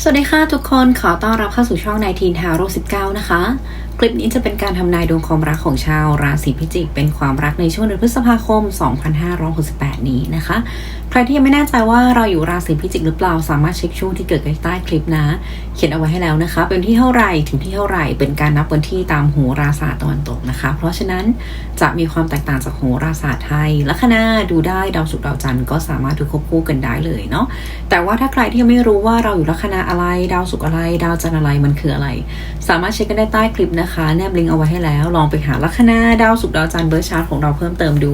สวัสดีค่ะทุกคนขอต้อนรับเข้าสู่ช่อง19 t a r o 19 นะคะคลิปนี้จะเป็นการทำนายดวงความรักของชาวราศีพิจิก เป็นความรักในช่วงเดือนพฤษภาคม 2568 นี้นะคะ ใครที่ยังไม่แน่ใจว่าเราอยู่ราศีพิจิกหรือเปล่า สามารถเช็คช่วงที่เกิดใต้คลิปนะ เขียนเอาไว้ให้แล้วนะคะ เป็นที่เท่าไหร่ถึงที่เท่าไหร่เป็นการนับวันที่ตามโหราศาสตร์ตะวันตกนะคะ เพราะฉะนั้นจะมีความแตกต่างจากโหราศาสตร์ไทยลัคนาดูได้ดาวศุกร์ดาวจันทร์ก็สามารถดูควบคู่กันได้เลยเนาะ แต่ว่าถ้าใครที่ยังไม่รู้ว่าเราอยู่ลัคนาอะไร ดาวศุกร์อะไร ดาวจันทร์อะไรมันคืออะไร สามารถเช็คกันได้ใต้คลิปนะคะ แนบลิงก์เอาไว้ให้แล้ว ลองไปหาลัคนาดาวศุกดาวจันทร์เบอร์ชาร์ตของเราเพิ่มเติมดู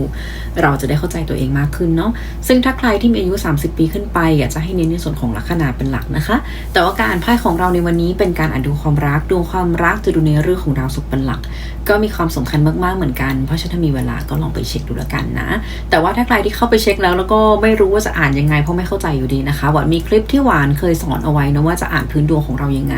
เราจะได้เข้าใจตัวเองมากขึ้นเนาะซึ่งถ้าใครที่มีอายุ 30 ปีขึ้นไปอยากจะให้เน้นในส่วนของลัคนาเป็นหลักนะคะ แต่ว่าการอ่านไพ่ของเราในวันนี้เป็นการอ่านดูความรักดูความรักจะดูในเรื่องของดาวศุกเป็นหลัก ก็มีความสำคัญมากๆเหมือนกันเพราะฉะนั้นถ้ามีเวลาก็ลองไปเช็คดูแล้วกันนะ แต่ว่าถ้าใครที่เข้าไปเช็คแล้วแล้วก็ไม่รู้ว่าจะอ่านยังไงเพราะไม่เข้าใจอยู่ดีนะคะหวามีคลิปที่หวานเคยสอนเอาไว้นะว่าจะอ่านพื้นดวงของเรายังไง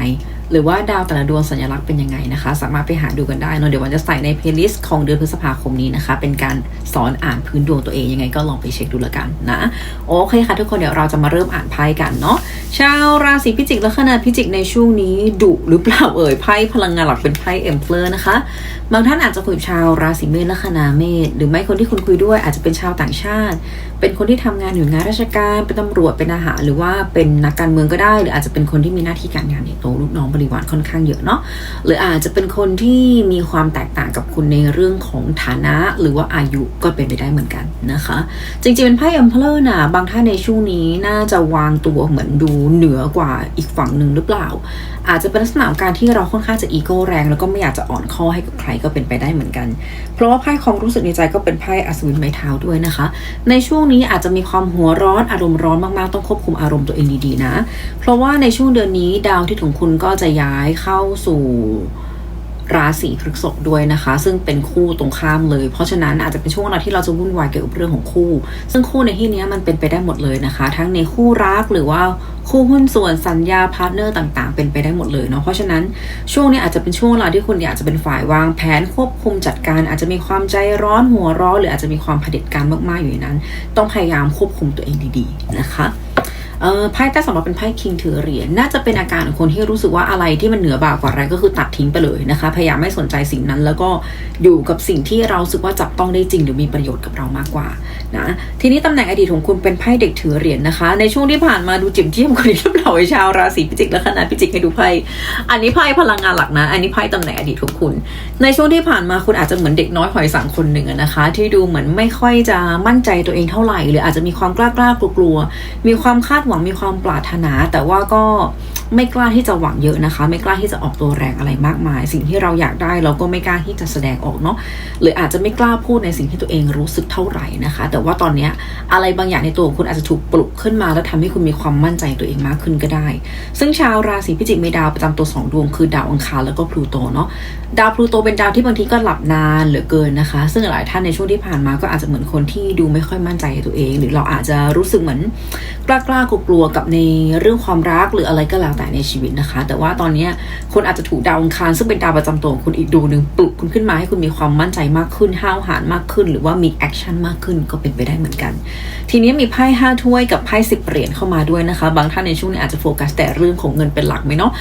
หรือว่าดาวแต่ละดวงสัญลักษณ์เป็นยังไงนะคะ สามารถไปหาดูกันได้เนาะเดี๋ยววันจะใส่ในเพลย์ลิสต์ของเดือนพฤษภาคมนี้นะคะ เป็นการสอนอ่านพื้นดวงตัวเองยังไงก็ลองไปเช็คดูแล้วกันนะโอเคค่ะทุกคนเดี๋ยวเราจะมาเริ่มอ่านไพ่กันเนาะชาวราศีพิจิกและขนาดพิจิกในช่วงนี้ดุหรือเปล่าเอ่ยไพ่พลังงานหลักเป็นไพ่เอ็มเพลอร์นะคะ บางท่านอาจจะคุยกับชาวราศีเมษและคนาเมษหรือไม่คนที่คุณคุยด้วยอาจจะเป็นชาวต่างชาติ เป็นคนที่ทำงานอยู่งานราชการเป็นตำรวจเป็นอาหาร หรือว่าเป็นนักการเมืองก็ได้ หรืออาจจะเป็นคนที่มีหน้าที่การงานใหญ่โตลูกน้องบริวารค่อนข้างเยอะเนาะหรืออาจจะเป็นคนที่มีความแตกต่างกับคุณในเรื่องของฐานะ หรือว่าอายุก็เป็นไปได้เหมือนกันนะคะ จริงๆเป็นไพ่เอ็มเพลอร์นะบางท่านในช่วงนี้น่าจะวางตัวเหมือนดูเหนือกว่าอีกฝั่งหนึ่งหรือเปล่า อาจจะเป็นลักษณะการที่เราค่อนข้างจะอีโก้แรง แล้วก็ไม่อยากจะอ่อนข้อให้กับใครก็เป็นไปได้เหมือนกัน เพราะว่าไพ่ความรู้สึกในใจก็เป็นไพ่อัศวินไม้เท้าด้วยนะคะ ในช่วงนี้อาจจะมีความหัวร้อนอารมณ์ร้อนมากๆต้องควบคุมอารมณ์ตัวเองดีๆนะ เพราะว่าในช่วงเดือนนี้ดาวที่ของคุณก็จะย้ายเข้าสู่ ราศีพฤษภด้วยนะคะ ซึ่งเป็นคู่ตรงข้ามเลย เพราะฉะนั้นอาจจะเป็นช่วงเวลาที่เราจะวุ่นวายเกี่ยวกับเรื่องของคู่ ซึ่งคู่ในที่นี้มันเป็นไปได้หมดเลยนะคะ ทั้งในคู่รักหรือว่าคู่หุ้นส่วนสัญญาพาร์ทเนอร์ต่างๆ เป็นไปได้หมดเลยเนาะเพราะฉะนั้นช่วงนี้อาจจะเป็นช่วงเวลาที่คุณอยากจะเป็นฝ่ายวางแผนควบคุมจัดการ อาจจะมีความใจร้อนหัวร้อนหรืออาจจะมีความเผด็จการมากๆอยู่ในนั้น ต้องพยายามควบคุมตัวเองดีๆนะคะ เออไพ่ใต้สำหรับเป็นไพ่คิงถือเหรียญน่าจะเป็นอาการของคนที่รู้สึกว่าอะไรที่มันเหนือบ่ากว่าแรงก็คือตัดทิ้งไปเลยนะคะ พยายามไม่สนใจสิ่งนั้น แล้วก็อยู่กับสิ่งที่เราสึกว่าจับต้องได้จริงหรือมีประโยชน์กับเรามากกว่านะทีนี้ตำแหน่งอดีตของคุณเป็นไพ่เด็กถือเหรียญนะคะ ในช่วงที่ผ่านมาดูจิ๋มเจียมคนนี้หรือเปล่าชาวราศีพิจิกและขนาดพิจิกให้ดูไพ่อันนี้ไพ่พลังงานหลักนะ อันนี้ไพ่ตำแหน่งอดีตของคุณ ในช่วงที่ผ่านมาคุณอาจจะเหมือนเด็กน้อยหอยสังคนหนึ่งนะคะ ที่ดูเหมือนไม่ค่อยจะมั่นใจตัวเองเท่าไหร่ หรืออาจจะมีความกล้ากล้ากลัวมีความคาดหวังวังมีความปรารถนา แต่ว่าก็ไม่กล้าที่จะหวังเยอะนะคะ ไม่กล้าที่จะออกตัวแรงอะไรมากมาย สิ่งที่เราอยากได้เราก็ไม่กล้าที่จะแสดงออกเนาะหรืออาจจะไม่กล้าพูดในสิ่งที่ตัวเองรู้สึกเท่าไหร่นะคะ แต่ว่าตอนเนี้ยอะไรบางอย่างในตัวคุณอาจจะถูกปลุกขึ้นมา แล้วทำให้คุณมีความมั่นใจตัวเองมากขึ้นก็ได้ ซึ่งชาวราศีพิจิกมีดาวประจำตัวสองดวงคือดาวอังคารแล้วก็พลูโตเนาะดาวพลูโตเป็นดาวที่บางทีก็หลับนานเหลือเกินนะคะ ซึ่งหลายท่านในช่วงที่ผ่านมาก็อาจจะเหมือนคนที่ดูไม่ค่อยมั่นใจตัวเอง หรือเราอาจจะรู้สึกเหมือน กล้ากล้ากลัวกับในเรื่องความรักหรืออะไรก็แล้วแต่ในชีวิตนะคะ แต่ว่าตอนนี้คุณอาจจะถูกดาวอังคารซึ่งเป็นดาวประจำตัวของคุณอีกดวงหนึ่งปลุกคุณขึ้นมาให้คุณมีความมั่นใจมากขึ้นห้าวหาญมากขึ้น หรือว่ามีแอคชั่นมากขึ้นก็เป็นไปได้เหมือนกัน ทีนี้มีไพ่ห้าถ้วยกับไพ่สิบเหรียญเข้ามาด้วยนะคะ บางท่านในช่วงนี้อาจจะโฟกัสแต่เรื่องของเงินเป็นหลักไหมเนาะ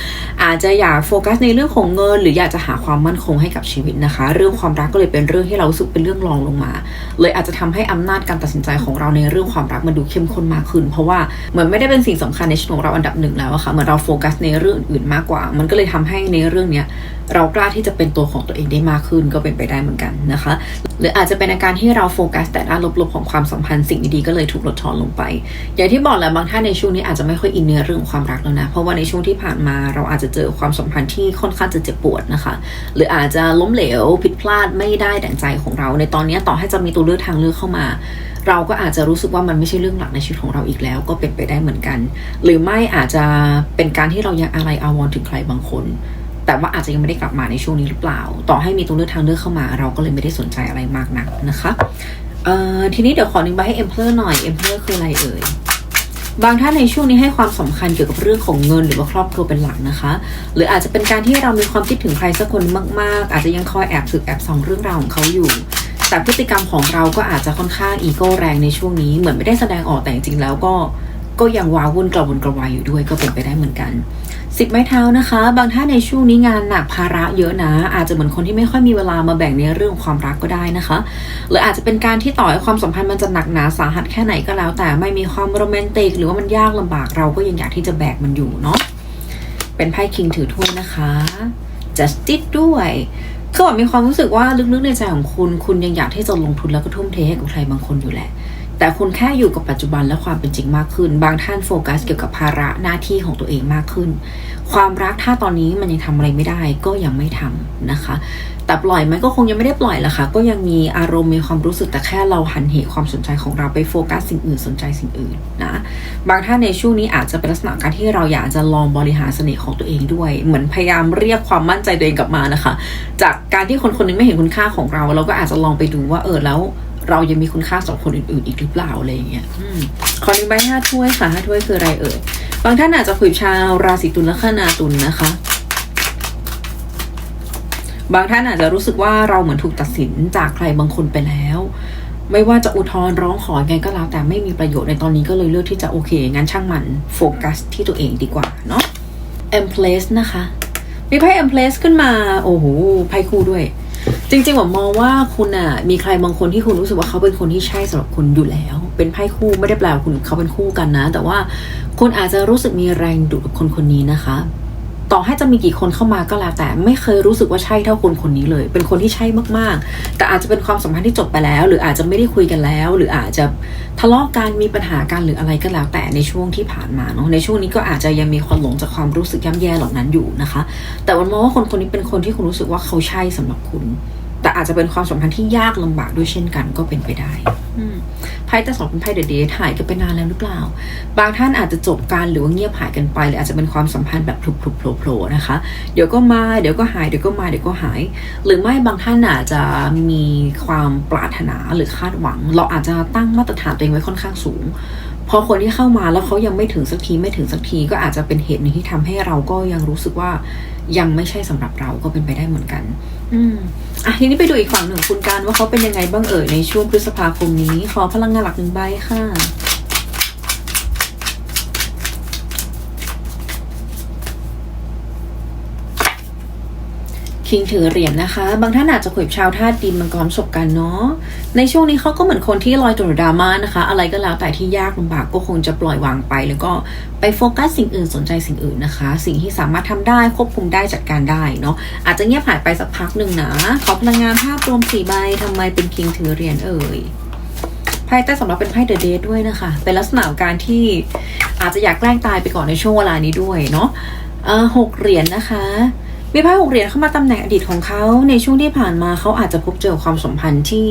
อาจจะอยากโฟกัสในเรื่องของเงิน หรืออยากจะหาความมั่นคงให้กับชีวิตนะคะ เรื่องความรักก็เลยเป็นเรื่องที่เราสึกเป็นเรื่องรองลงมา เลยอาจจะทำให้อำนาจการตัดสินใจของเราในเรื่องความรักมันดูเข้มข้นมากขึ้นเพราะว่าเหมือนไม่ได้เป็นสิ่งสำคัญในชีวิตของเราอันดับหนึ่งแล้วอะค่ะเหมือนเราโฟกัสในเรื่องอื่นมากกว่า มันก็เลยทำให้ในเรื่องเนี้ยเรากล้าที่จะเป็นตัวของตัวเองได้มากขึ้นก็เป็นไปได้เหมือนกันนะคะ หรืออาจจะเป็นอาการที่เราโฟกัส แต่ด้านลบๆของความสัมพันธ์สิ่งดีๆก็เลยถูกลดทอนลงไป อย่างที่บอกแหละบางท่านในช่วงนี้อาจจะไม่ค่อยอินในเรื่องของความรักแล้วนะ เพราะว่าในช่วงที่ผ่านมาเราอาจจะเจอความสัมพันธ์ที่ค่อนข้างจะเจ็บปวดนะคะ หรืออาจจะล้มเหลวผิดพลาดไม่ได้ดั่งใจของเรา ในตอนนี้ต่อให้จะมีตัวเลือกทางเลือกเข้ามา เราก็อาจจะรู้สึกว่ามันไม่ใช่เรื่องหลักในชีวิตของเราอีกแล้ว ก็เป็นไปได้เหมือนกัน หรือไม่อาจจะเป็นการที่เรายังอะไรอาวรถึงใครบางคน แต่ว่าอาจจะยังไม่ได้กลับมาในช่วงนี้หรือเปล่า ต่อให้มีตัวเลือกทางเลือกเข้ามา เราก็เลยไม่ได้สนใจอะไรมากนักนะคะเอ่อทีนี้เดี๋ยวขอหนึ่งใบให้เอ็มเพลอร์หน่อยเอ็มเพลอร์คืออะไรเอ่ยบางท่านในช่วงนี้ให้ความสำคัญเกี่ยวกับเรื่องของเงินหรือว่าครอบครัวเป็นหลักนะคะ หรืออาจจะเป็นการที่เรามีความคิดถึงใครสักคนมาก ๆ อาจจะยังคอยแอบสืบแอบส่องเรื่องราวของเขาอยู่ แต่พฤติกรรมของเราก็อาจจะค่อนข้างอีโก้แรงในช่วงนี้ เหมือนไม่ได้แสดงออกแต่จริงๆแล้วก็ก็ยังว้าวุ่นกระวนกระวายอยู่ด้วยก็เป็นไปได้เหมือนกันสิบไม้เท้านะคะ บางท่านในช่วงนี้งานหนักภาระเยอะนะ อาจจะเหมือนคนที่ไม่ค่อยมีเวลามาแบ่งในเรื่องความรักก็ได้นะคะหรืออาจจะเป็นการที่ต่อให้ความสัมพันธ์มันจะหนักหนาสาหัสแค่ไหนก็แล้ว แต่ไม่มีความโรแมนติก หรือว่ามันยากลำบากเราก็ยังอยากที่จะแบกมันอยู่เนาะเป็นไพ่คิงถือถ้วยนะคะ justice ด้วย คือแบบมีความรู้สึกว่าลึกๆในใจของคุณ คุณยังอยากที่จะลงทุนแล้วก็ทุ่มเทให้กับใครบางคนอยู่แหละ แต่คุณแค่อยู่กับปัจจุบันและความเป็นจริงมากขึ้น บางท่านโฟกัสเกี่ยวกับภาระหน้าที่ของตัวเองมากขึ้น ความรักถ้าตอนนี้มันยังทำอะไรไม่ได้ ก็ยังไม่ทำนะคะ แต่ปล่อยไหมก็คงยังไม่ได้ปล่อยละค่ะ ก็ยังมีอารมณ์มีความรู้สึกแต่แค่เราหันเหความสนใจของเราไปโฟกัสสิ่งอื่นสนใจสิ่งอื่นนะบางท่านในช่วงนี้อาจจะเป็นลักษณะการที่เราอยากจะลองบริหารเสน่ห์ของตัวเองด้วย เหมือนพยายามเรียกความมั่นใจตัวเองกลับมานะคะ จากการที่คนคนนึงไม่เห็นคุณค่าของเรา เราก็อาจจะลองไปดูว่าเออแล้วเรายังมีคุณค่าสำหรับคนอื่นๆ อีกหรือเปล่าอะไรอย่างเงี้ยอขอหนึ่งใบห้าถ้วยค่ะห้าถ้วยคืออะไรเอ่ย บางท่านอาจจะคุยชาวราศีตุลและคนาตุลนะคะ บางท่านอาจจะรู้สึกว่าเราเหมือนถูกตัดสินจากใครบางคนไปแล้ว ไม่ว่าจะอุทธรณ์ร้องขอไงก็แล้ว แต่ไม่มีประโยชน์ในตอนนี้ก็เลยเลือกที่จะโอเค งั้นช่างมันโฟกัสที่ตัวเองดีกว่าเนาะ e m p l a c e นะคะ มีไพ่ e m p l a c e ขึ้นมา โอ้โหไพ่คู่ด้วย จริงๆผมมองว่าคุณอะมีใครบางคนที่คุณรู้สึกว่าเขาเป็นคนที่ใช่สำหรับคุณอยู่แล้ว เป็นไพ่คู่ไม่ได้แปลว่าคุณเขาเป็นคู่กันนะ แต่ว่าคุณอาจจะรู้สึกมีแรงดุกับคนคนนี้นะคะ ต่อให้จะมีกี่คนเข้ามาก็แล้วแต่ไม่เคยรู้สึกว่าใช่เท่าคนคนนี้เลย เป็นคนที่ใช่มากๆ แต่อาจจะเป็นความสัมพันธ์ที่จบไปแล้ว หรืออาจจะไม่ได้คุยกันแล้ว หรืออาจจะทะเลาะกันมีปัญหากันหรืออะไรก็แล้วแต่ในช่วงที่ผ่านมาเนาะในช่วงนี้ก็อาจจะยังมีความหลงจากความรู้สึกย่ำแย่เหล่านั้นอยู่นะคะ แต่วันมองว่าคนคนนี้เป็นคนที่คุณรู้สึกว่าเขาใช่สำหรับคุณ แต่อาจจะเป็นความสัมพันธ์ที่ยากลำบากด้วยเช่นกันก็เป็นไปได้อืมไพ่แต่สองเป็นไพ่เดอะเดทหายกันไปนานแล้วหรือเปล่า บางท่านอาจจะจบกันหรือว่าเงียบหายกันไปหรืออาจจะเป็นความสัมพันธ์แบบพลุบๆโผล่ๆนะคะ เดี๋ยวก็มาเดี๋ยวก็หายเดี๋ยวก็มาเดี๋ยวก็หาย หรือไม่บางท่านอาจจะมีความปรารถนาหรือคาดหวัง เราอาจจะตั้งมาตรฐานตัวเองไว้ค่อนข้างสูงพอคนที่เข้ามาแล้วเขายังไม่ถึงสักทีไม่ถึงสักทีก็อาจจะเป็นเหตุหนึ่งที่ทำให้เราก็ยังรู้สึกว่า ยังไม่ใช่สำหรับเราก็เป็นไปได้เหมือนกัน อืมอะทีนี้ไปดูอีกฝั่งหนึ่งคุณการว่าเขาเป็นยังไงบ้างเอ่ยในช่วงพฤษภาคมนี้ ขอพลังงานหลักหนึ่งใบค่ะ คิงถือเหรียญนะคะ บางท่านอาจจะคุยกับชาวธาตุดินมังกรประสบกันเนาะในช่วงนี้เขาก็เหมือนคนที่ลอยตัวดราม่านะคะ อะไรก็แล้วแต่ที่ยากลำบากก็คงจะปล่อยวางไป แล้วก็ไปโฟกัสสิ่งอื่นสนใจสิ่งอื่นนะคะ สิ่งที่สามารถทำได้ควบคุมได้จัดการได้เนาะอาจจะเงียบหายไปสักพักหนึ่งนะขอพลังงานภาพรวมสี่ใบทำไมเป็นคิงถือเหรียญเอ่ยไพ่ใต้สำหรับเป็นไพ่เดอะเดทด้วยนะคะ เป็นลักษณะการที่อาจจะอยากแกล้งตายไปก่อนในช่วงเวลานี้ด้วยเนาะหกเหรียญนะคะ มีไพ่หกเหรียญเข้ามาตำแหน่งอดีตของเขาในช่วงที่ผ่านมาเขาอาจจะพบเจอความสัมพันธ์ที่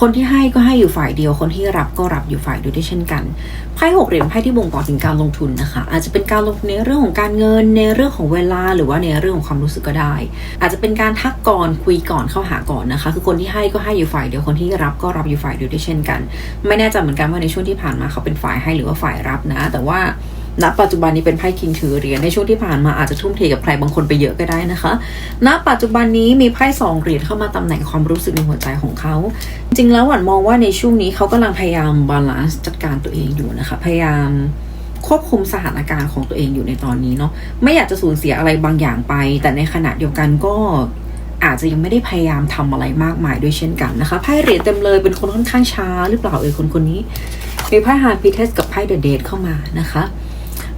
คนที่ให้ก็ให้อยู่ฝ่ายเดียว คนที่รับก็รับอยู่ฝ่ายเดียวด้วยเช่นกันไพ่หกเหรียญไพ่ที่บ่งบอกถึงการลงทุนนะคะ อาจจะเป็นการลงทุนในเรื่องของการเงินในเรื่องของเวลาหรือว่าในเรื่องของความรู้สึกก็ได้ อาจจะเป็นการทักก่อนคุยก่อนเข้าหาก่อนนะคะ คือคนที่ให้ก็ให้อยู่ฝ่ายเดียวคนที่รับก็รับอยู่ฝ่ายเดียวด้วยเช่นกัน ไม่แน่ใจเหมือนกันว่าในช่วงที่ผ่านมาเขาเป็นฝ่ายให้หรือว่าฝ่ายรับนะ แต่ว่า ณปัจจุบันนี้เป็นไพ่คิงถือเหรียญในช่วงที่ผ่านมาอาจจะทุ่มเทกับใครบางคนไปเยอะก็ได้นะคะ ณ ปัจจุบันนี้มีไพ่สองเหรียญเข้ามาตำแหน่งความรู้สึกในหัวใจของเขา จริงแล้วหวันมองว่าในช่วงนี้เขากำลังพยายามบาลานซ์จัดการตัวเองอยู่นะคะ พยายามควบคุมสถานการณ์ของตัวเองอยู่ในตอนนี้เนาะไม่อยากจะสูญเสียอะไรบางอย่างไป แต่ในขณะเดียวกันก็อาจจะยังไม่ได้พยายามทำอะไรมากมายด้วยเช่นกันนะคะไพ่เหรียญเต็มเลยเป็นคนค่อนข้างช้าหรือเปล่าเอ่ยคนคนนี้มีไพ่ฮาร์พีเทสกับไพ่เดอะเดทเข้ามานะคะ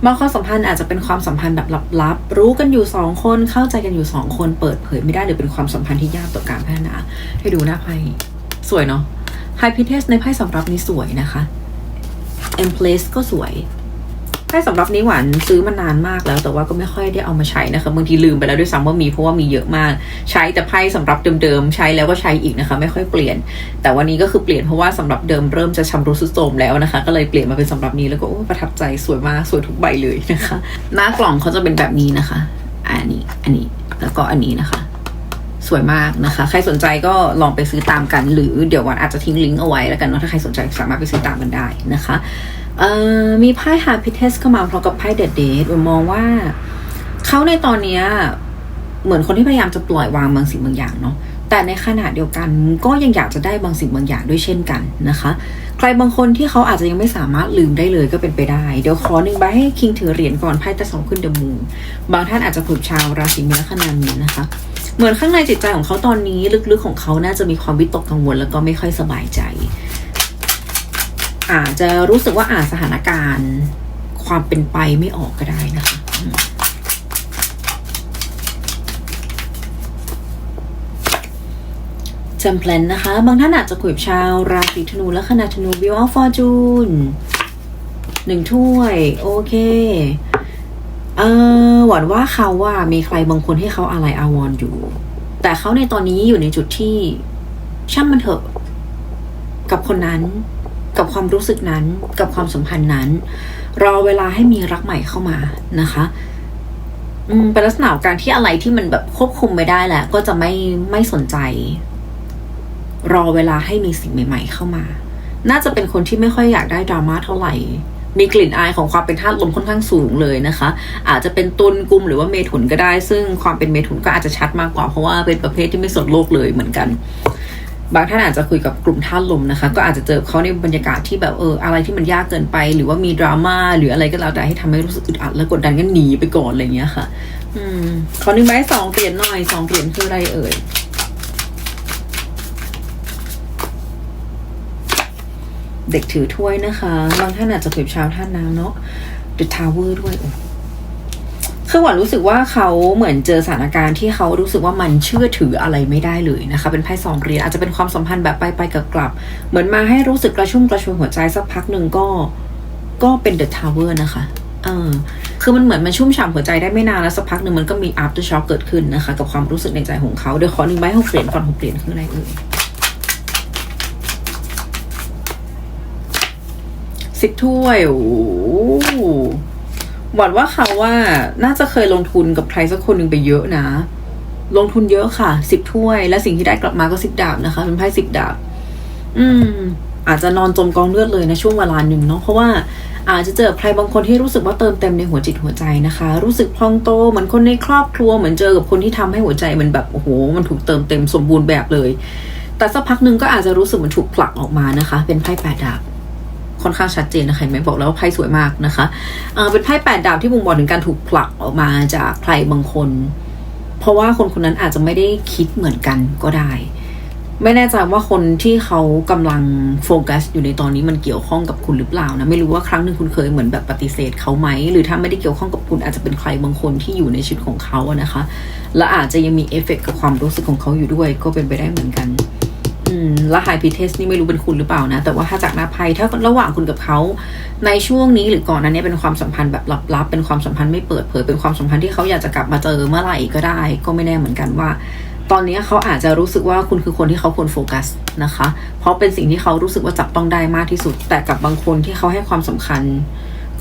บางความสัมพันธ์อาจจะเป็นความสัมพันธ์แบบลับๆ รู้กันอยู่สองคน เข้าใจกันอยู่สองคน เปิดเผยไม่ได้หรือเป็นความสัมพันธ์ที่ยากต่อการพัฒนา ให้ดูหน้าไพ่สวยเนาะไฮพิเทสในไพ่สำรับนี้สวยนะคะ e m p l a c e ก็สวย ไพ่สำรับนี้หวานซื้อมานานมากแล้ว แต่ว่าก็ไม่ค่อยได้เอามาใช้นะคะบางทีลืมไปแล้วด้วยซ้ำว่ามีเพราะว่ามีเยอะมาก ใช้แต่ไพ่สำรับเดิมๆใช้แล้วก็ใช้อีกนะคะ ไม่ค่อยเปลี่ยน แต่วันนี้ก็คือเปลี่ยนเพราะว่าสำหรับเดิมเริ่มจะชำรุดทรุดโทรมแล้วนะคะ ก็เลยเปลี่ยนมาเป็นสำหรับนี้แล้วก็ประทับใจสวยมากสวยทุกใบเลยนะคะ หน้ากล่องเขาจะเป็นแบบนี้นะคะ อันนี้อันนี้แล้วก็อันนี้นะคะสวยมากนะคะ ใครสนใจก็ลองไปซื้อตามกัน หรือเดี๋ยววันอาจจะทิ้งลิงก์เอาไว้แล้วกันเนาะถ้าใครสนใจสามารถไปซื้อตามกันได้นะคะ มีไพ่ฮาร์พิเทสเข้ามาพร้อมกับไพ่เดดเดทมองว่าเขาในตอนเนี้ยเหมือนคนที่พยายามจะปล่อยวางบางสิ่งบางอย่างเนาะแต่ในขณะเดียวกันก็ยังอยากจะได้บางสิ่งบางอย่างด้วยเช่นกันนะคะ ใครบางคนที่เขาอาจจะยังไม่สามารถลืมได้เลยก็เป็นไปได้ เดี๋ยวขอหนึ่งใบให้คิงถือเหรียญก่อนไพ่ตะสองขึ้นเดมูนบางท่านอาจจะกลุ่มชาวราศีมีลัคนามีนะคะ เหมือนข้างในจิตใจของเขาตอนนี้ลึกๆของเขาน่าจะมีความวิตกกังวลแล้วก็ไม่ค่อยสบายใจ อาจจะรู้สึกว่าอาจสถานการณ์ ความเป็นไปไม่ออกก็ได้นะคะจำแพลนนะคะ บางท่านอาจจะคุยกับชาวราศีธนูและขนาธนูวิวอฟฟอร์จูนหนึ่งถ้วย โอเค เออหวังว่าเขาว่ามีใครบางคนให้เขาอะไรอาวรณ์อยู่ แต่เขาในตอนนี้อยู่ในจุดที่ช่างมันเถอะ กับคนนั้น กับความรู้สึกนั้นกับความสัมพันธ์นั้น รอเวลาให้มีรักใหม่เข้ามานะคะอืมเป็นลักษณะการที่อะไรที่มันแบบควบคุมไม่ได้แหละ ก็จะไม่ไม่สนใจ รอเวลาให้มีสิ่งใหม่ ๆ เข้ามา น่าจะเป็นคนที่ไม่ค่อยอยากได้ดราม่าเท่าไหร่ มีกลิ่นอายของความเป็นธาตุลมค่อนข้างสูงเลยนะคะ อาจจะเป็นตุลกุมหรือว่าเมถุนก็ได้ ซึ่งความเป็นเมถุนก็อาจจะชัดมากกว่าเพราะว่าเป็นประเภทที่ไม่สนโลกเลยเหมือนกัน บางท่านอาจจะคุยกับกลุ่มธาตุลมนะคะ ก็อาจจะเจอเขาในบรรยากาศที่แบบเอออะไรที่มันยากเกินไป หรือว่ามีดราม่าหรืออะไรก็แล้วแต่ให้ทำให้รู้สึกอึดอัด และกดดันกันหนีไปก่อนอะไรอย่างเงี้ยค่ะ อืมขอหนึ่งใบสองเหรียญหน่อยสองเหรียญคืออะไรเอ่ยเด็กถือถ้วยนะคะ บางท่านอาจจะเผยชาวท่านน้ำเนาะ The Tower ด้วยอ คือหวานรู้สึกว่าเขาเหมือนเจอสถานการณ์ที่เขารู้สึกว่ามันเชื่อถืออะไรไม่ได้เลยนะคะ เป็นไพ่สองเหรียญอาจจะเป็นความสัมพันธ์แบบไปไปกับกลับ เหมือนมาให้รู้สึกกระชุ่มกระชวยหัวใจสักพักหนึ่งก็ ก็เป็น The Tower นะคะเออคือมันเหมือนมันชุ่มฉ่ำหัวใจได้ไม่นานแล้วสักพักหนึ่งมันก็มี after shock เกิดขึ้นนะคะ กับความรู้สึกในใจของเขาเดี๋ยวขอหนึ่งใบหกเหรียญก่อนหกเหรียญคืออะไรเอ่ยสิบถ้วยโอ้ หวังว่าเขาว่าน่าจะเคยลงทุนกับใครสักคนหนึ่งไปเยอะนะ ลงทุนเยอะค่ะสิบถ้วย และสิ่งที่ได้กลับมาก็สิบดาบนะคะ เป็นไพ่สิบดาบ อืม อาจจะนอนจมกองเลือดเลยนะช่วงเวลาหนึ่งเนาะเพราะว่าอาจจะเจอใครบางคนที่รู้สึกว่าเติมเต็มในหัวจิตหัวใจนะคะ รู้สึกพองโตเหมือนคนในครอบครัวเหมือนเจอกับคนที่ทำให้หัวใจมันแบบโอ้โห มันถูกเติมเต็มสมบูรณ์แบบเลย แต่สักพักหนึ่งก็อาจจะรู้สึกเหมันถูกผลักออกมานะคะ เป็นไพ่แปดดาบ ค่อนข้างชัดเจนนะคะไหมบอกแล้วว่าไพ่สวยมากนะคะเอ่อเป็นไพ่แปดดาบที่บ่งบอกถึงการถูกผลักออกมาจากใครบางคน เพราะว่าคนคนนั้นอาจจะไม่ได้คิดเหมือนกันก็ได้ ไม่แน่ใจว่าคนที่เขากำลังโฟกัสอยู่ในตอนนี้มันเกี่ยวข้องกับคุณหรือเปล่านะไม่รู้ว่าครั้งหนึ่งคุณเคยเหมือนแบบปฏิเสธเขาไหมหรือถ้าไม่ได้เกี่ยวข้องกับคุณอาจจะเป็นใครบางคนที่อยู่ในชีวิตของเขาอะนะคะ และอาจจะยังมีเอฟเฟกต์กับความรู้สึกของเขาอยู่ด้วยก็เป็นไปได้เหมือนกัน และไฮพีเทสนี่ไม่รู้เป็นคุณหรือเปล่านะ แต่ว่าถ้าจากหน้าไพ่ถ้าระหว่างคุณกับเขาในช่วงนี้หรือก่อนนั้นเนี่ยเป็นความสัมพันธ์แบบลับๆเป็นความสัมพันธ์ไม่เปิดเผยเป็นความสัมพันธ์ที่เขาอยากจะกลับมาเจอเมื่อไหร่ก็ได้ ก็ไม่แน่เหมือนกันว่า ตอนนี้เขาอาจจะรู้สึกว่าคุณคือคนที่เขาควรโฟกัสนะคะ เพราะเป็นสิ่งที่เขารู้สึกว่าจับต้องได้มากที่สุด แต่กับบางคนที่เขาให้ความสำคัญ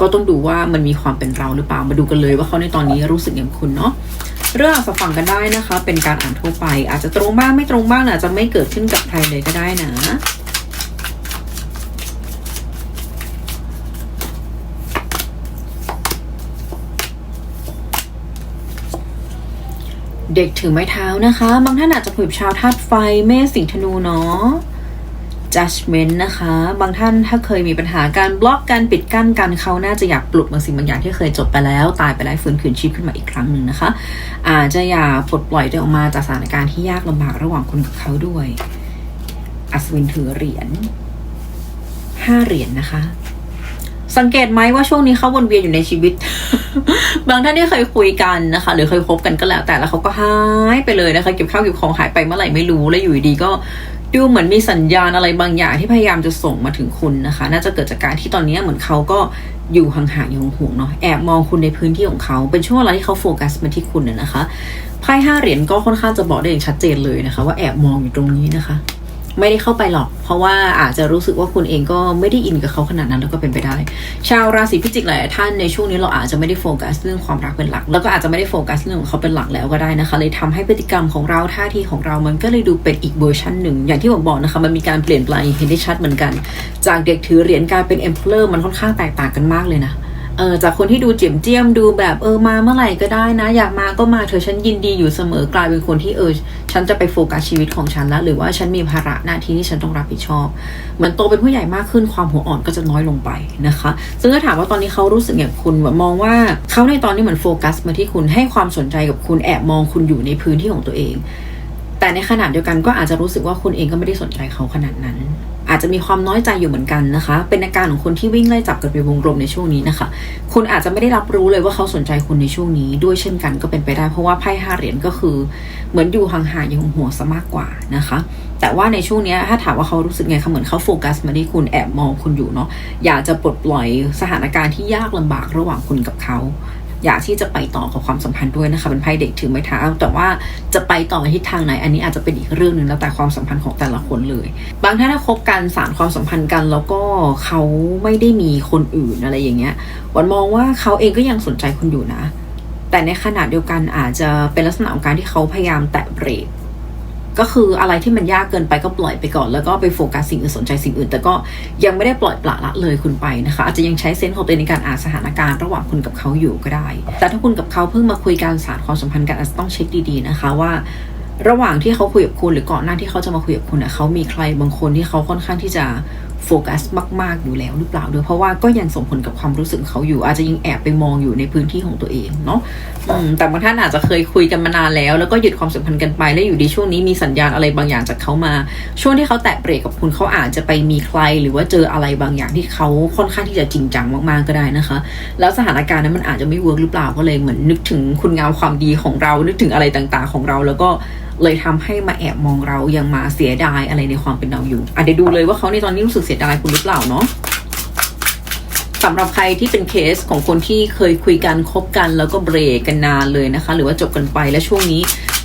ก็ต้องดูว่ามันมีความเป็นเราหรือเปล่ามาดูกันเลยว่าเขาในตอนนี้รู้สึกอย่างคุณเนาะเรื่องอาจจะฟังกันได้นะคะ เป็นการอ่านทั่วไป อาจจะตรงบ้างไม่ตรงบ้างอาจจะไม่เกิดขึ้นกับใครเลยก็ได้นะเด็กถือไม้เท้านะคะ บางท่านอาจจะคุยกับชาวธาตุไฟเมษสิงธนูเนาะ judgment นะคะ บางท่านถ้าเคยมีปัญหาการบล็อกการปิดกั้นกันเขาน่าจะอยากปลุกบางสิ่งบางอย่างที่เคยจบไปแล้ว ตายไปแล้วฟื้นคืนชีพขึ้นมาอีกครั้งหนึ่งนะคะ อาจจะอยากปลดปล่อยตัวออกมาจากสถานการณ์ที่ยากลำบากระหว่างคุณกับเขาด้วย อัศวินถือเหรียญห้าเหรียญนะคะ สังเกตไหมว่าช่วงนี้เขาวนเวียนอยู่ในชีวิต บางท่านที่เคยคุยกันนะคะ หรือเคยคบกันก็แล้วแต่แล้วเขาก็หายไปเลยนะคะเก็บข้าวเก็บของหายไปเมื่อไหร่ไม่รู้แล้วอยู่ดีก็ ดูเหมือนมีสัญญาณอะไรบางอย่างที่พยายามจะส่งมาถึงคุณนะคะ น่าจะเกิดจากการที่ตอนนี้เหมือนเขาก็อยู่ห่างๆอยู่ห่วงๆเนาะแอบมองคุณในพื้นที่ของเขา เป็นช่วงเวลาที่เขาโฟกัสมาที่คุณเนี่ยนะคะไพ่ห้าเหรียญก็ค่อนข้างจะบอกได้อย่างชัดเจนเลยนะคะ ว่าแอบมองอยู่ตรงนี้นะคะ ไม่ได้เข้าไปหรอก เพราะว่าอาจจะรู้สึกว่าคุณเองก็ไม่ได้อินกับเขาขนาดนั้นแล้วก็เป็นไปได้ ชาวราศีพิจิกหลายท่านในช่วงนี้เราอาจจะไม่ได้โฟกัสเรื่องความรักเป็นหลัก แล้วก็อาจจะไม่ได้โฟกัสเรื่องของเขาเป็นหลักแล้วก็ได้นะคะ เลยทำให้พฤติกรรมของเราท่าทีของเรามันก็เลยดูเป็นอีกเวอร์ชันหนึ่ง อย่างที่ผมบอกนะคะมันมีการเปลี่ยนแปลงเห็นได้ชัดเหมือนกัน จากเด็กถือเหรียญกลายเป็นเอ็มเพลอร์มันค่อนข้างแตกต่างกันมากเลยนะ เออจากคนที่ดูเจียมเจียมดูแบบเออมาเมื่อไหร่ก็ได้นะ อยากมาก็มาเธอฉันยินดีอยู่เสมอกลายเป็นคนที่เออ ฉันจะไปโฟกัสชีวิตของฉันแล้ว หรือว่าฉันมีภาระหน้าที่ที่ฉันต้องรับผิดชอบ เหมือนโตเป็นผู้ใหญ่มากขึ้นความหัวอ่อนก็จะน้อยลงไปนะคะ ซึ่งถ้าถามว่าตอนนี้เขารู้สึกอย่างคุณแบบมองว่าเขาในตอนนี้เหมือนโฟกัสมาที่คุณให้ความสนใจกับคุณแอบมองคุณอยู่ในพื้นที่ของตัวเอง แต่ในขณะเดียวกันก็อาจจะรู้สึกว่าคุณเองก็ไม่ได้สนใจเขาขนาดนั้น อาจจะมีความน้อยใจอยู่เหมือนกันนะคะ เป็นอาการของคนที่วิ่งไล่จับกันไปวงกลมในช่วงนี้นะคะ คุณอาจจะไม่ได้รับรู้เลยว่าเขาสนใจคุณในช่วงนี้ ด้วยเช่นกันก็เป็นไปได้ เพราะว่าไพ่ห้าเหรียญก็คือ เหมือนอยู่ห่างๆอย่างหัวซะมากกว่านะคะ แต่ว่าในช่วงนี้ถ้าถามว่าเขารู้สึกไงเขาเหมือนเขาโฟกัสมาที่คุณแอบมองคุณอยู่เนาะอยากจะปลดปล่อยสถานการณ์ที่ยากลำบากระหว่างคุณกับเขา อยากที่จะไปต่อของความสัมพันธ์ด้วยนะคะเป็นไพ่เด็กถือไม้เท้าแต่ว่าจะไปต่อในทิศทางไหน อันนี้อาจจะเป็นอีกเรื่องหนึ่งแล้วแต่ความสัมพันธ์ของแต่ละคนเลย บางท่านถ้าคบกันสารความสัมพันธ์กัน แล้วก็เขาไม่ได้มีคนอื่นอะไรอย่างเงี้ยวันมองว่าเขาเองก็ยังสนใจคุณอยู่นะ แต่ในขณะเดียวกันอาจจะเป็นลักษณะของการที่เขาพยายามแตะเบรก ก็คืออะไรที่มันยากเกินไปก็ปล่อยไปก่อน แล้วก็ไปโฟกัสสิ่งอื่นสนใจสิ่งอื่น แต่ก็ยังไม่ได้ปล่อยปละละเลยคุณไปนะคะ อาจจะยังใช้เซนส์ของตัวเองในการอ่านสถานการณ์ระหว่างคุณกับเขาอยู่ก็ได้ แต่ถ้าคุณกับเขาเพิ่งมาคุยการสารความสัมพันธ์กันอาจจะต้องเช็คดีๆนะคะว่าระหว่างที่เขาคุยกับคุณหรือก่อนหน้าที่เขาจะมาคุยกับคุณเน่ยเขามีใครบางคนที่เขาค่อนข้างที่จะ โฟกัสมาก ๆ อยู่แล้วหรือเปล่าด้วยเพราะว่าก็ยังส่งผลกับความรู้สึกเขาอยู่ อาจจะยังแอบไปมองอยู่ในพื้นที่ของตัวเองเนาะแต่บางท่านอาจจะเคยคุยกันมานานแล้ว แล้วก็หยุดความสัมพันธ์กันไปแล้วอยู่ดีช่วงนี้มีสัญญาณอะไรบางอย่างจากเขามา ช่วงที่เขาแตะเบรกกับคุณเขาอาจจะไปมีใคร หรือว่าเจออะไรบางอย่างที่เขาค่อนข้างที่จะจริงจังมากๆก็ได้นะคะ แล้วสถานการณ์นั้นมันอาจจะไม่เวิร์กหรือเปล่าก็เลยเหมือนนึกถึงคุณงามความดีของเรานึกถึงอะไรต่างๆ ของเราแล้วก็ เลยทำให้มาแอบมองเรายังมาเสียดายอะไรในความเป็นเราอยู่อะเดี๋ยวดูเลยว่าเขาในตอนนี้รู้สึกเสียดายคุณหรือเปล่าเนาะสำหรับใครที่เป็นเคสของคนที่เคยคุยกันคบกันแล้วก็เบรกกันนานเลยนะคะ หรือว่าจบกันไปแล้วช่วงนี้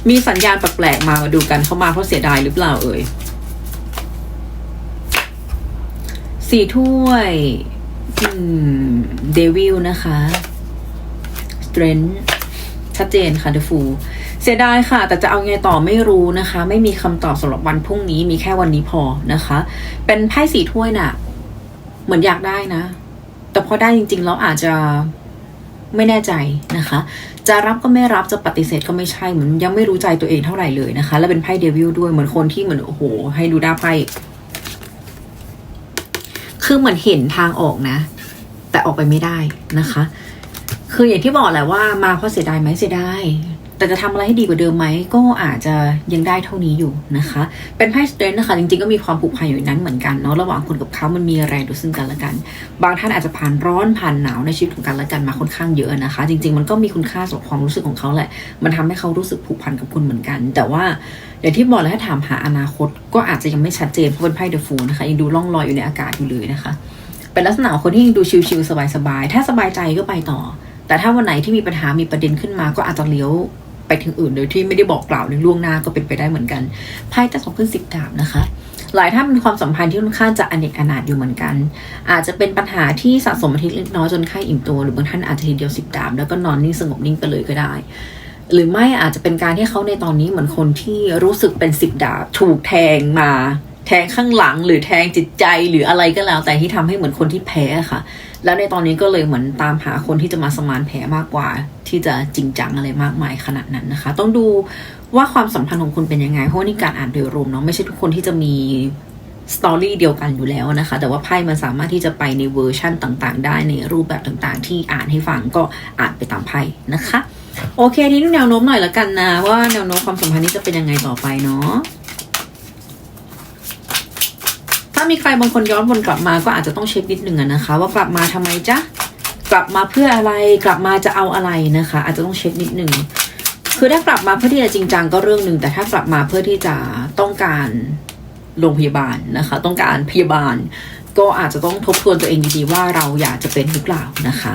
มีสัญญาณแปลกๆมามาดูกันเข้ามาเพราะเสียดายหรือเปล่าเอ่ยสี่ถ้วยเดวิลนะคะ strength ชัดเจนค่ะเดฟู เสียดายค่ะ แต่จะเอาไงต่อไม่รู้นะคะ ไม่มีคำตอบสำหรับวันพรุ่งนี้มีแค่วันนี้พอนะคะ เป็นไพ่สีถ้วยน่ะ เหมือนอยากได้นะ แต่พอได้จริงๆแล้วอาจจะไม่แน่ใจนะคะ จะรับก็ไม่รับจะปฏิเสธก็ไม่ใช่เหมือนยังไม่รู้ใจตัวเองเท่าไหร่เลยนะคะ แล้วเป็นไพ่เดวิลด้วยเหมือนคนที่เหมือนโอ้โห ให้ดูหน้าไพ่คือเหมือนเห็นทางออกนะ แต่ออกไปไม่ได้นะคะ คืออย่างที่บอกแหละว่ามาเพราะเสียดายไหมเสียดาย แต่จะทำอะไรให้ดีกว่าเดิมไหมก็อาจจะยังได้เท่านี้อยู่นะคะ เป็นไพ่สเตนนะคะจริงๆก็มีความผูกพันอยู่ในนั้นเหมือนกันเนาะระหว่างคุณกับเขามันมีแรงดูซึ่งกันและกัน บางท่านอาจจะผ่านร้อนผ่านหนาวในชีวิตของกันและกันมาค่อนข้างเยอะนะคะ จริง ๆ มันก็มีคุณค่าสำหรับความรู้สึกของเขาแหละ มันทำให้เขารู้สึกผูกพันกับคุณเหมือนกัน แต่ว่าอย่างที่บอกแล้วถ้าถามหาอนาคต ก็อาจจะยังไม่ชัดเจนเพราะเป็นไพ่เดอะฟูนะคะยังดูล่องลอยอยู่ในอากาศอยู่เลยนะคะ เป็นลักษณะของคนที่ยังดูชิลๆสบายๆถ้าสบายใจก็ไปต่อ แต่ถ้าวันไหนที่มีปัญหามีประเด็นขึ้นมาก็อาจจะเลี้ยว ไปถึงอื่นโดยที่ไม่ได้บอกกล่าวในล่วงหน้าก็เป็นไปได้เหมือนกันไพ่แต่สองขึ้นสิบดาบนะคะ หลายท่านมีความสัมพันธ์ที่ค่อนข้างจะอเนกอนาถอยู่เหมือนกัน อาจจะเป็นปัญหาที่สะสมมาทีเล็กน้อยจนค่ายอิ่มตัวหรือบางท่านอาจจะทีเดียวสิบดาบแล้วก็นอนนิ่งสงบนิ่งไปเลยก็ได้หรือไม่อาจจะเป็นการที่เขาในตอนนี้เหมือนคนที่รู้สึกเป็นสิบดาบถูกแทงมา แทงข้างหลังหรือแทงจิตใจหรืออะไรก็แล้ว แต่ที่ทำให้เหมือนคนที่แพ้ค่ะ แล้วในตอนนี้ก็เลยเหมือนตามหาคนที่จะมาสมานแผลมากกว่า ที่จะจริงจังอะไรมากมายขนาดนั้นนะคะ ต้องดูว่าความสัมพันธ์ของคุณเป็นยังไง เพราะนี่การอ่านโดยรวมเนาะไม่ใช่ทุกคนที่จะมีสตอรี่เดียวกันอยู่แล้วนะคะ แต่ว่าไพ่มันสามารถที่จะไปในเวอร์ชั่นต่างๆ ได้ในรูปแบบต่างๆ ที่อ่านให้ฟังก็อ่านไปตามไพ่นะคะ โอเคทีนี้แนวโน้มหน่อยละกันนะ ว่าแนวโน้มความสัมพันธ์นี้จะเป็นยังไงต่อไปเนาะ ถ้ามีใครบางคนย้อนวนกลับมาก็อาจจะต้องเช็คนิดนึงนะคะ ว่ากลับมาทำไมจ๊ะกลับมาเพื่ออะไรกลับมาจะเอาอะไรนะคะ อาจจะต้องเช็คนิดนึงคือถ้ากลับมาเพื่อที่จะจริงจังก็เรื่องหนึ่งแต่ถ้ากลับมาเพื่อที่จะต้องการโรงพยาบาลนะคะ ต้องการพยาบาล ก็อาจจะต้องทบทวนตัวเองดีๆว่าเราอยากจะเป็นหรือเปล่านะคะ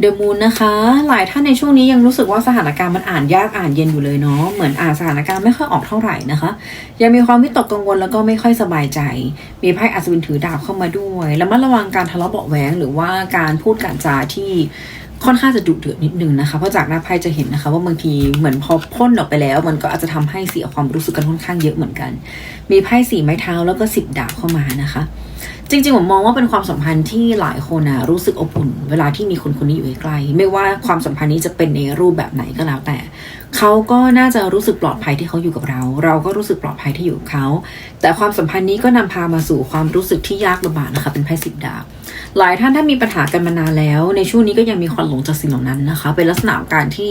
เดอะมูนนะคะ หลายท่านในช่วงนี้ยังรู้สึกว่าสถานการณ์มันอ่านยากอ่านเย็นอยู่เลยเนาะเหมือนอ่านสถานการณ์ไม่ค่อยออกเท่าไหร่นะคะ ยังมีความวิตกกังวลแล้วก็ไม่ค่อยสบายใจ มีไพ่อัศวินถือดาบเข้ามาด้วยแล้วมัดระวังการทะเลาะเบาะแว้งหรือว่าการพูดการจาที่ค่อนข้างจะดุเดือดนิดนึงนะคะ เพราะจากหน้าไพ่จะเห็นนะคะ ว่าบางทีเหมือนพอพ่นออกไปแล้ว มันก็อาจจะทำให้เสียความรู้สึกกันค่อนข้างเยอะเหมือนกัน มีไพ่สี่ไม้เท้าแล้วก็สิบดาบเข้ามานะคะ จริงๆ ผมมองว่าเป็นความสัมพันธ์ที่หลายคนนะรู้สึกอบอุ่น เวลาที่มีคนคนนี้อยู่ใกล้ๆไม่ว่าความสัมพันธ์นี้จะเป็นในรูปแบบไหนก็แล้วแต่ เขาก็น่าจะรู้สึกปลอดภัยที่เขาอยู่กับเรา เราก็รู้สึกปลอดภัยที่อยู่กับเขา แต่ความสัมพันธ์นี้ก็นำพามาสู่ความรู้สึกที่ยากลำบากนะคะ เป็นไพ่สิบดาบหลายท่านถ้ามีปัญหากันมานานแล้ว ในช่วงนี้ก็ยังมีควันหลงจากสิ่งเหล่านั้นนะคะ เป็นลักษณะการที่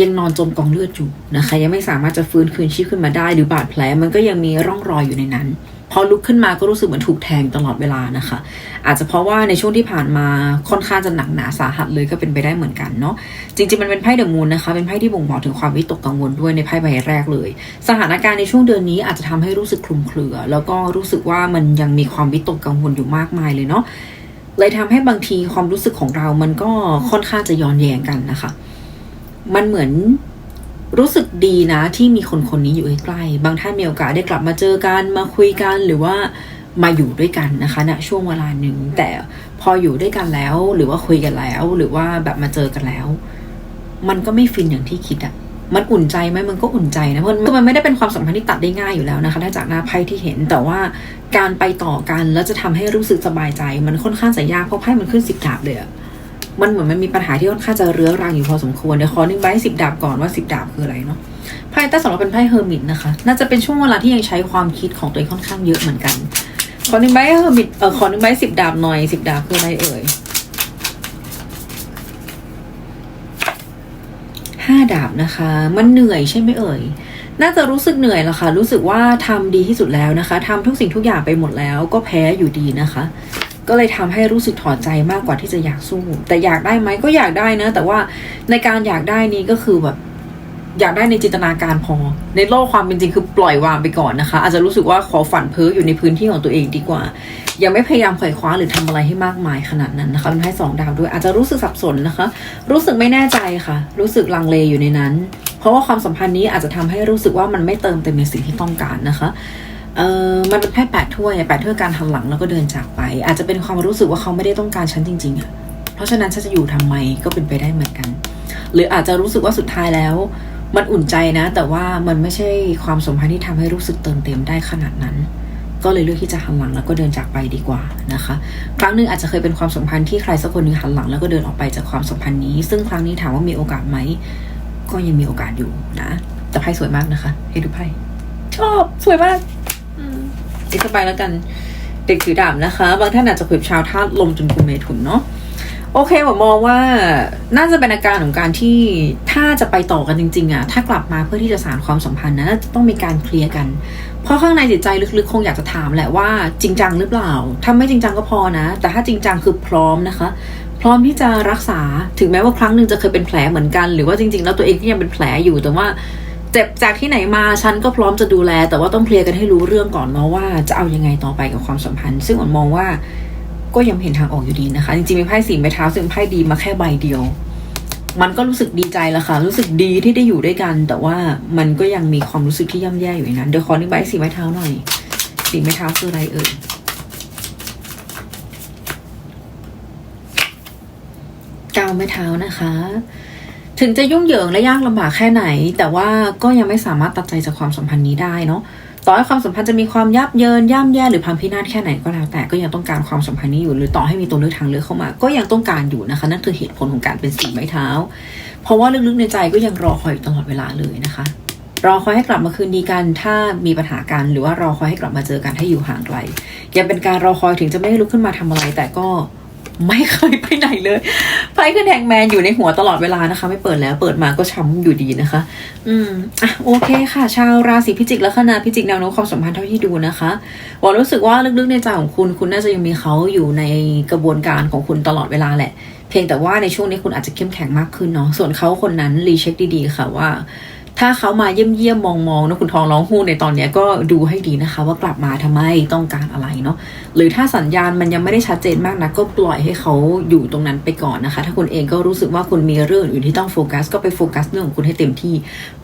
ยังนอนจมกองเลือดอยู่นะคะ ยังไม่สามารถจะฟื้นคืนชีพขึ้นมาได้ หรือบาดแผลมันก็ยังมีร่องรอยอยู่ในนั้น พอลุกขึ้นมาก็รู้สึกเหมือนถูกแทงตลอดเวลานะคะ อาจจะเพราะว่าในช่วงที่ผ่านมาค่อนข้างจะหนักหนาสาหัสเลยก็เป็นไปได้เหมือนกันเนาะจริงๆมันเป็นไพ่เดอะมูนนะคะ เป็นไพ่ที่บ่งบอกถึงความวิตกกังวลด้วยในไพ่ใบแรกเลย สถานการณ์ในช่วงเดือนนี้อาจจะทำให้รู้สึกคลุมเครือ แล้วก็รู้สึกว่ามันยังมีความวิตกกังวลอยู่มากมายเลยเนาะเลยทำให้บางทีความรู้สึกของเรามันก็ค่อนข้างจะย้อนแย้งกันนะคะ มันเหมือน รู้สึกดีนะที่มีคนคนนี้อยู่ใกล้ๆบางท่านมีโอกาสได้กลับมาเจอกันมาคุยกันหรือว่ามาอยู่ด้วยกันนะคะณช่วงเวลาหนึ่งแต่พออยู่ด้วยกันแล้ว หรือว่าคุยกันแล้ว หรือว่าแบบมาเจอกันแล้ว มันก็ไม่ฟินอย่างที่คิดอะมันอุ่นใจไหมมันก็อุ่นใจนะเพราะมันมันไม่ได้เป็นความสัมพันธ์ที่ตัดได้ง่ายอยู่แล้วนะคะถ้าจากหน้าไพ่ที่เห็นแต่ว่าการไปต่อกันแล้วจะทำให้รู้สึกสบายใจ มันค่อนข้างจะยากเพราะไพ่มันขึ้นสิบดาบเลยอะ มันเหมือนมันมีปัญหาที่ค่อนข้างจะเรื้อรังอยู่พอสมควรเดี๋ยวขอหนึ่งใบสิบดาบก่อนว่าสิบดาบคืออะไรเนาะไพ่ใต้สำหรับเป็นไพ่เฮอร์มิตนะคะ น่าจะเป็นช่วงเวลาที่ยังใช้ความคิดของตัวเองค่อนข้างเยอะเหมือนกัน ขอหนึ่งใบเฮอร์มิตเออขอหนึ่งใบสิบดาบหน่อยสิบดาบคืออะไรเอ่ยห้าดาบนะคะ มันเหนื่อยใช่ไหมเอ่ยน่าจะรู้สึกเหนื่อยละค่ะ รู้สึกว่าทำดีที่สุดแล้วนะคะทำทุกสิ่งทุกอย่างไปหมดแล้วก็แพ้อยู่ดีนะคะ ก็เลยทำให้รู้สึกถอดใจมากกว่าที่จะอยากสู้ แต่อยากได้ไหมก็อยากได้นะ แต่ว่าในการอยากได้นี้ก็คือแบบอยากได้ในจินตนาการพอ ในโลกความเป็นจริงคือปล่อยวางไปก่อนนะคะ อาจจะรู้สึกว่าขอฝันเพ้ออยู่ในพื้นที่ของตัวเองดีกว่ายังไม่พยายามไขว่คว้าหรือทำอะไรให้มากมายขนาดนั้นนะคะเป็นให้สองดาวด้วย อาจจะรู้สึกสับสนนะคะ รู้สึกไม่แน่ใจค่ะ รู้สึกลังเลอยู่ในนั้น เพราะว่าความสัมพันธ์นี้อาจจะทำให้รู้สึกว่ามันไม่เติมเต็มในสิ่งที่ต้องการนะคะ เออมันเป็นแค่แปดถ้วยแปดถ้วยการหันหลังแล้วก็เดินจากไป อาจจะเป็นความรู้สึกว่าเขาไม่ได้ต้องการฉันจริง ๆอะเพราะฉะนั้นฉันจะอยู่ทำไมก็เป็นไปได้เหมือนกัน หรืออาจจะรู้สึกว่าสุดท้ายแล้ว มันอุ่นใจนะ แต่ว่ามันไม่ใช่ความสมพันธ์ที่ทำให้รู้สึกเติมเต็มได้ขนาดนั้น ก็เลยเลือกที่จะหันหลังแล้วก็เดินจากไปดีกว่านะคะ ครั้งหนึ่งอาจจะเคยเป็นความสัมพันธ์ที่ใครสักคนหนึงหันหลังแล้วก็เดินออกไปจากความสัมพันธ์นี้ ซึ่งครั้งนี้ถามว่ามีโอกาสไหมก็ยังมีโอกาสอยู่นะแต่ไพ่สวยมากนะคะให้ดูไพ่ชอบสวยมาก อีกสบายแล้วกันเด็กถือดาบนะคะ บางท่านอาจจะคุยบชาวธาตุลมจนกุมเมถุนเนาะโอเคผมมองว่าน่าจะเป็นอาการของการที่ถ้าจะไปต่อกันจริงๆอะถ้ากลับมาเพื่อที่จะสานความสัมพันธ์นะน่าจะต้องมีการเคลียร์กัน เพราะข้างในจิตใจลึกๆ คงอยากจะถามแหละว่าจริงจังหรือเปล่า ถ้าไม่จริงจังก็พอนะ แต่ถ้าจริงจังคือพร้อมนะคะ พร้อมที่จะรักษาถึงแม้ว่าครั้งหนึ่งจะเคยเป็นแผลเหมือนกัน หรือว่าจริง ๆ แล้วตัวเองก็ยังเป็นแผลอยู่แต่ว่า เจ็บจากที่ไหนมาฉันก็พร้อมจะดูแล แต่ว่าต้องเคลียร์กันให้รู้เรื่องก่อนเนาะว่าจะเอายังไงต่อไปกับความสัมพันธ์ ซึ่งอนมองว่าก็ยังเห็นทางออกอยู่ดีนะคะ จริงๆมีไพ่สีไม้เท้าซึ่งไพ่ดีมาแค่ใบเดียว มันก็รู้สึกดีใจแล้วค่ะ รู้สึกดีที่ได้อยู่ด้วยกัน แต่ว่ามันก็ยังมีความรู้สึกที่ย่ำแย่อยู่นั้นเดี๋ยวขอนึกใบสีไม้เท้าหน่อย สีไม้เท้าคืออะไรเอ่ยกาวไม้เท้านะคะ ถึงจะยุ่งเหยิงและยากลำบากแค่ไหน แต่ว่าก็ยังไม่สามารถตัดใจจากความสัมพันธ์นี้ได้เนาะต่อให้ความสัมพันธ์จะมีความยับเยินย่ำแย่หรือพังพินาศแค่ไหนก็แล้วแต่ก็ยังต้องการความสัมพันธ์นี้อยู่หรือต่อให้มีตัวเลือกทางเลือกเข้ามา ก็ยังต้องการอยู่นะคะ นั่นคือเหตุผลของการเป็นสีไม้เท้า เพราะว่าลึกๆในใจก็ยังรอคอยอยู่ตลอดเวลาเลยนะคะ รอคอยให้กลับมาคืนดีกัน ถ้ามีปัญหากันหรือว่ารอคอยให้กลับมาเจอกันให้อยู่ห่างไกลยังเป็นการรอคอยถึงจะไม่ลุกขึ้นมาทำอะไร แต่ก็ ไม่เคยไปไหนเลยไพ่ขึ้นแฮงแมนอยู่ในหัวตลอดเวลานะคะ ไม่เปิดแล้ว เปิดมาก็ช้ำอยู่ดีนะคะ อืมอะโอเคค่ะ ชาวราศีพิจิกและคณะพิจิกแนวโน้มความสัมพันธ์เท่าที่ดูนะคะวอรู้สึกว่าลึกๆในใจของคุณคุณน่าจะยังมีเขาอยู่ในกระบวนการของคุณตลอดเวลาแหละ เพียงแต่ว่าในช่วงนี้คุณอาจจะเข้มแข็งมากขึ้นเนาะส่วนเขาคนนั้นรีเช็คดีๆค่ะว่า ถ้าเขามาเยี่ยมเยี่ยมมองมองๆนะคุณทองร้องฮู้ในตอนนี้ก็ดูให้ดีนะคะ ว่ากลับมาทำไมต้องการอะไรเนาะหรือถ้าสัญญาณมันยังไม่ได้ชัดเจนมากนะก็ปล่อยให้เขาอยู่ตรงนั้นไปก่อนนะคะ ถ้าคุณเองก็รู้สึกว่าคุณมีเรื่องอื่นที่ต้องโฟกัส ก็ไปโฟกัสเรื่องของคุณให้เต็มที่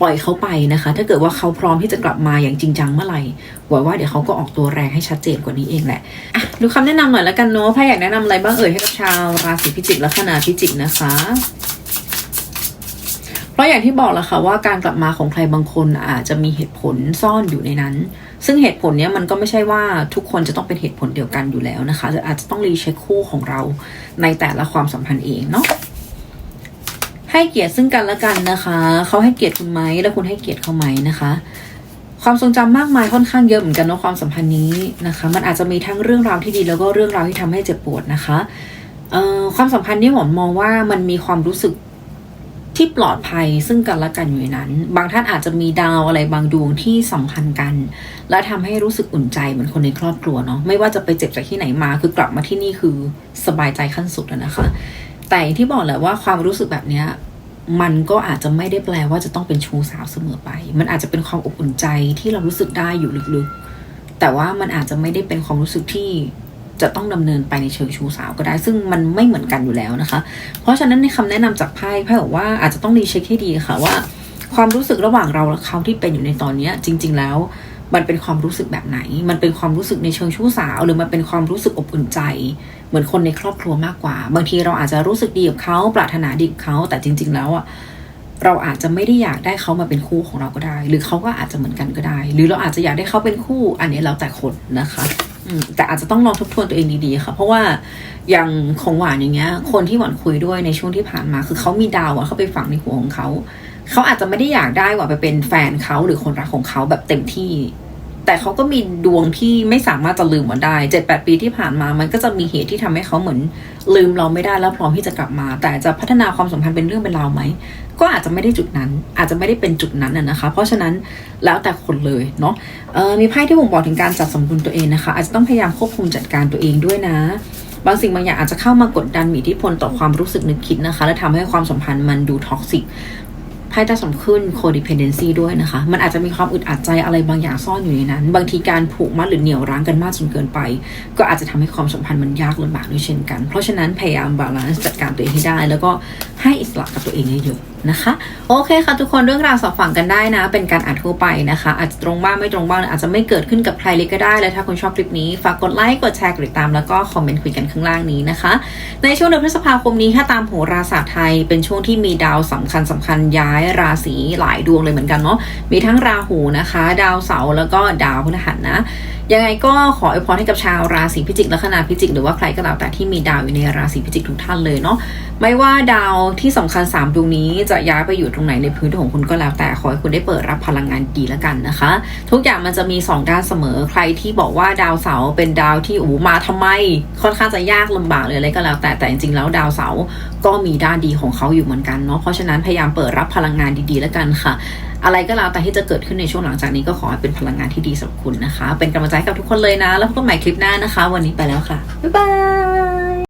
ปล่อยเขาไปนะคะ ถ้าเกิดว่าเขาพร้อมที่จะกลับมาอย่างจริงจังเมื่อไหร่หวังว่าเดี๋ยวเขาก็ออกตัวแรงให้ชัดเจนกว่านี้เองแหละอะดูคำแนะนำหน่อยแล้วกันเนาะถ้าอยากแนะนำอะไรบ้างเอ่ยให้กับชาวราศีพิจิกและคณาพิจิกนะคะ ราะอย่างที่บอกแหละค่ะว่าการกลับมาของใครบางคนอาจจะมีเหตุผลซ่อนอยู่ในนั้น ซึ่งเหตุผลเนี้ยมันก็ไม่ใช่ว่าทุกคนจะต้องเป็นเหตุผลเดียวกันอยู่แล้วนะคะอาจจะต้องรีเช็คคู่ของเราในแต่ละความสัมพันธ์เองเนาะให้เกียรติซึ่งกันและกันนะคะเขาให้เกียรติคุณไหมแล้วคุณให้เกียรติเขาไหมนะคะ ความทรงจำมากมายค่อนข้างเยอะเหมือนกันเนาะความสัมพันธ์นี้นะคะ มันอาจจะมีทั้งเรื่องราวที่ดีแล้วก็เรื่องราวที่ทำให้เจ็บปวดนะคะเอ่อความสัมพันธ์นี้หมอนมองว่ามันมีความรู้สึก ที่ปลอดภัยซึ่งกันและกันอยู่ในนั้น บางท่านอาจจะมีดาวอะไรบางดวงที่สัมพันธ์กัน และทำให้รู้สึกอุ่นใจเหมือนคนในครอบครัวเนาะไม่ว่าจะไปเจ็บจากที่ไหนมา คือกลับมาที่นี่คือสบายใจขั้นสุดแล้วนะคะ แต่ที่บอกแหละว่าความรู้สึกแบบเนี้ยมันก็อาจจะไม่ได้แปลว่าจะต้องเป็นชูสาวเสมอไป มันอาจจะเป็นความอบอุ่นใจที่เรารู้สึกได้อยู่ลึกๆ แต่ว่ามันอาจจะไม่ได้เป็นความรู้สึกที่ จะต้องดำเนินไปในเชิงชู้สาวก็ได้ ซึ่งมันไม่เหมือนกันอยู่แล้วนะคะ เพราะฉะนั้นในคำแนะนำจากไพ่ไพ่บอกว่าอาจจะต้องรีเช็คให้ดีค่ะว่า ความรู้สึกระหว่างเราและเขาที่เป็นอยู่ในตอนนี้จริง ๆ แล้วมันเป็นความรู้สึกแบบไหน มันเป็นความรู้สึกในเชิงชู้สาว หรือมันเป็นความรู้สึกอบอุ่นใจ เหมือนคนในครอบครัวมากกว่า บางทีเราอาจจะรู้สึกดีกับเขา ปรารถนาดีกับเขา แต่จริง ๆ แล้วอะ เราอาจจะไม่ได้อยากได้เขามาเป็นคู่ของเราก็ได้ หรือเขาก็อาจจะเหมือนกันก็ได้ หรือเราอาจจะอยากได้เขาเป็นคู่ อันนี้แล้วแต่คนนะคะ แต่อาจจะต้องลองทบทวนตัวเองดีๆค่ะ เพราะว่าอย่างของหวานอย่างเงี้ย คนที่หวานคุยด้วยในช่วงที่ผ่านมา คือเขามีดาวอะเขาไปฝังในหัวของเขา เขาอาจจะไม่ได้อยากได้ว่าไปเป็นแฟนเขาหรือคนรักของเขาแบบเต็มที่ แต่เขาก็มีดวงที่ไม่สามารถจะลืมมันได้เจ็ดแปดปีที่ผ่านมา มันก็จะมีเหตุที่ทำให้เขาเหมือนลืมเราไม่ได้แล้วพร้อมที่จะกลับมา แต่จะพัฒนาความสัมพันธ์เป็นเรื่องเป็นราวไหมก็อาจจะไม่ได้จุดนั้น อาจจะไม่ได้เป็นจุดนั้นนะคะ เพราะฉะนั้นแล้วแต่คนเลยเนาะออมีไพ่ที่บ่งบอกถึงการจัดสมดุลตัวเองนะคะ อาจจะต้องพยายามควบคุมจัดการตัวเองด้วยนะบางสิ่งบางอย่างอาจจะเข้ามากดดันมีอิทธิพลต่อความรู้สึกนึกคิดนะคะ และทำให้ความสัมพันธ์มันดูท็อกซิก ไพ่ตาสมขึ้น codependency ด้วยนะคะ มันอาจจะมีความอึดอัดใจอะไรบางอย่างซ่อนอยู่ในนั้น บางทีการผูกมัดหรือเหนี่ยวรั้งกันมากจนเกินไป ก็อาจจะทำให้ความสัมพันธ์มันยากลำบากด้วยเช่นกัน เพราะฉะนั้นพยายามบาลานซ์จัดการตัวเองให้ได้ แล้วก็ให้อิสระกับตัวเองเยอะ นะคะ โอเคค่ะทุกคนเรื่องราวสอบฝังกันได้นะ เป็นการอ่านทั่วไปนะคะ อาจจะตรงบ้างไม่ตรงบ้างอาจจะไม่เกิดขึ้นกับใครเลยก็ได้ และถ้าคุณชอบคลิปนี้ ฝากกดไลค์กดแชร์กดติดตามแล้วก็คอมเมนต์คุยกันข้างล่างนี้นะคะ ในช่วงเดือนพฤษภาคมนี้ถ้าตามโหราศาสตร์ไทย เป็นช่วงที่มีดาวสำคัญสำคัญย้ายราศีหลายดวงเลยเหมือนกันเนาะมีทั้งราหูนะคะ ดาวเสาร์แล้วก็ดาวพฤหัสนะ ยังไงก็ขออวยพรให้กับชาวราศีพิจิกและคณาพิจิก หรือว่าใครก็แล้วแต่ที่มีดาวอยู่ในราศีพิจิกทุกท่านเลยเนาะไม่ว่าดาวที่สำคัญ 3ดวงนี้จะย้ายไปอยู่ตรงไหนในพื้นที่ของคุณก็แล้วแต่ขอให้คุณได้เปิดรับพลังงานดีแล้วกันนะคะ ทุกอย่างมันจะมี 2 ด้านเสมอใครที่บอกว่าดาวเสาร์เป็นดาวที่โอ้มาทำไม ค่อนข้างจะยากลำบากเลยอะไรก็แล้ว แต่แต่จริงๆแล้วดาวเสาร์ก็มีด้านดีของเขาอยู่เหมือนกันเนาะเพราะฉะนั้นพยายามเปิดรับพลังงานดีๆแล้วกันค่ะ อะไรก็แล้วแต่ที่จะเกิดขึ้นในช่วงหลังจากนี้ก็ขอให้เป็นพลังงานที่ดีสำหรับคุณนะคะ เป็นกำลังใจให้กับทุกคนเลยนะ แล้วพบกันใหม่คลิปหน้านะคะ วันนี้ไปแล้วค่ะ บ๊ายบาย